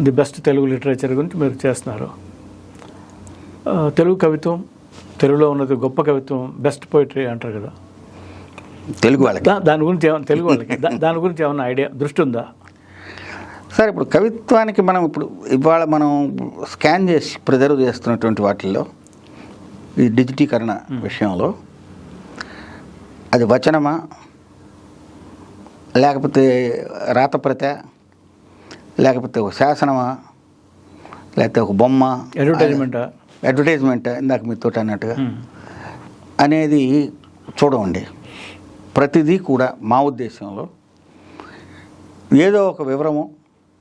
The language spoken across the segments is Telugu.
ది బెస్ట్ తెలుగు లిటరేచర్ గురించి మీరు చేస్తున్నారు. తెలుగు కవిత్వం తెలుగులో ఉన్నది గొప్ప కవిత్వం బెస్ట్ పోయిటరీ అంటారు కదా. తెలుగు వాళ్ళకి. దాని గురించి ఏమైనా తెలుగు వాళ్ళకి. దాని గురించి ఏమైనా ఐడియా దృష్టి ఉందా? సార్ ఇప్పుడు కవిత్వానికి మనం ఇప్పుడు ఇవాళ మనం స్కాన్ చేసి ప్రిజర్వ్ చేస్తున్నటువంటి వాటిల్లో ఈ డిజిటీకరణ విషయంలో అది వచనమా? లేకపోతే రాతప్రత లేకపోతే ఒక శాసనమా? లేకపోతే ఒక బొమ్మ? అడ్వర్టైజ్మెంటా అడ్వర్టైజ్మెంట్ ఇందాక మీతో అన్నట్టుగా. అనేది చూడండి ప్రతిదీ కూడా మా ఉద్దేశంలో ఏదో ఒక వివరము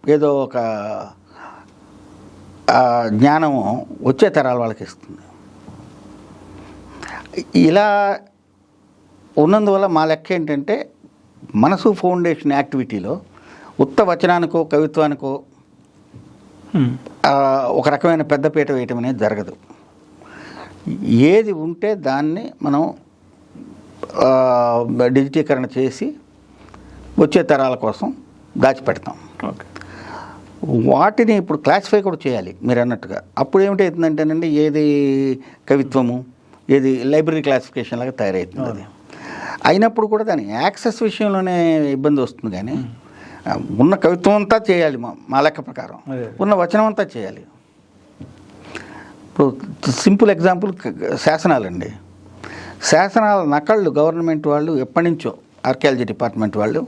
ఏదో ఒక జ్ఞానము వచ్చే తరాల వాళ్ళకి ఇస్తుంది. ఇలా ఉన్నందువల్ల మా లెక్క ఏంటంటే మనసు ఫౌండేషన్ యాక్టివిటీలో ఉత్త వచనానికో కవిత్వానికో ఒక రకమైన పెద్దపీట వేయటం అనేది జరగదు. ఏది ఉంటే దాన్ని మనం డిజిటీకరణ చేసి వచ్చే తరాల కోసం దాచిపెడతాం. ఓకే. వాటిని ఇప్పుడు క్లాసిఫై కూడా చేయాలి మీరు అన్నట్టుగా. అప్పుడు ఏమిటవుతుందంటేనండి ఏది కవిత్వము ఏది లైబ్రరీ క్లాసిఫికేషన్ లాగా తయారవుతుంది. అది అయినప్పుడు కూడా దాని యాక్సెస్ విషయంలోనే ఇబ్బంది వస్తుంది కానీ ఉన్న కవిత్వం అంతా చేయాలి మా మా లెక్క ప్రకారం. ఉన్న వచనం అంతా చేయాలి. ఇప్పుడు సింపుల్ ఎగ్జాంపుల్ శాసనాలండి. శాసనాల నకళ్ళు గవర్నమెంట్ వాళ్ళు ఎప్పటి నుంచో ఆర్కియాలజీ డిపార్ట్మెంట్ వాళ్ళు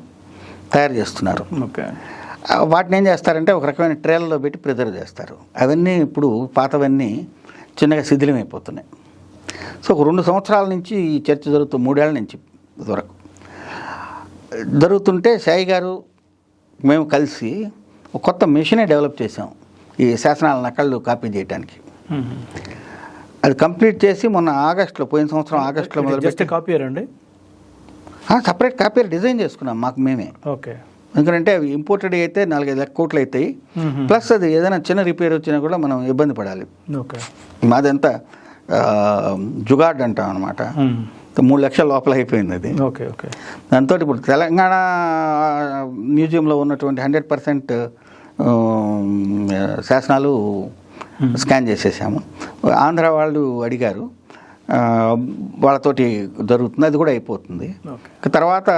తయారు చేస్తున్నారు. వాటిని ఏం చేస్తారంటే ఒక రకమైన ట్రేలలో పెట్టి ప్రిజర్వ్ చేస్తారు. అవన్నీ ఇప్పుడు పాతవన్నీ చిన్నగా శిథిలమైపోతున్నాయి. సో ఒక రెండు సంవత్సరాల నుంచి ఈ చర్చ జరుగుతుంది మూడేళ్ళ నుంచి వరకు. జరుగుతుంటే సాయి గారు మేము కలిసి ఒక కొత్త మిషనే డెవలప్ చేసాం ఈ శాసనాల నకళ్ళు కాపీ చేయడానికి అది కంప్లీట్ చేసి మొన్న ఆగస్టులో పోయిన సంవత్సరం ఆగస్టులో జస్ట్ మొదలుపెట్టి కాపీ అండి? సపరేట్ కాపీ డిజైన్ చేసుకున్నాం మాకు మేమే. ఓకే ఎందుకంటే అవి ఇంపోర్టెడ్ అయితే నాలుగైదు లక్ష కోట్లు అవుతాయి. ప్లస్ అది ఏదైనా చిన్న రిపేర్ వచ్చినా కూడా మనం ఇబ్బంది పడాలి. ఓకే మాదంతా జుగాడ్ అంటాం అనమాట మూడు లక్షల లోపల అయిపోయింది అది. Okay okay. దాంతో ఇప్పుడు తెలంగాణ మ్యూజియంలో ఉన్నటువంటి హండ్రెడ్ పర్సెంట్ శాసనాలు స్కాన్ చేసేసాము. ఆంధ్ర వాళ్ళు అడిగారు వాళ్ళతోటి జరుగుతుంది అది కూడా అయిపోతుంది. తర్వాత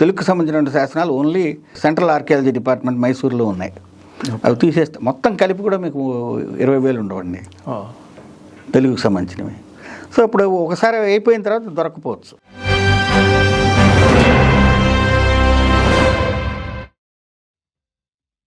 తెలుగుకు సంబంధించిన శాసనాలు ఓన్లీ సెంట్రల్ ఆర్కియాలజీ డిపార్ట్మెంట్ మైసూర్లో ఉన్నాయి. అవి తీసేస్తే మొత్తం కలిపి కూడా మీకు ఇరవై వేలు ఉండవండి. తెలుగుకు సంబంధించినవి. సో ఇప్పుడు ఒకసారి అయిపోయిన తర్వాత దొరకపోవచ్చు.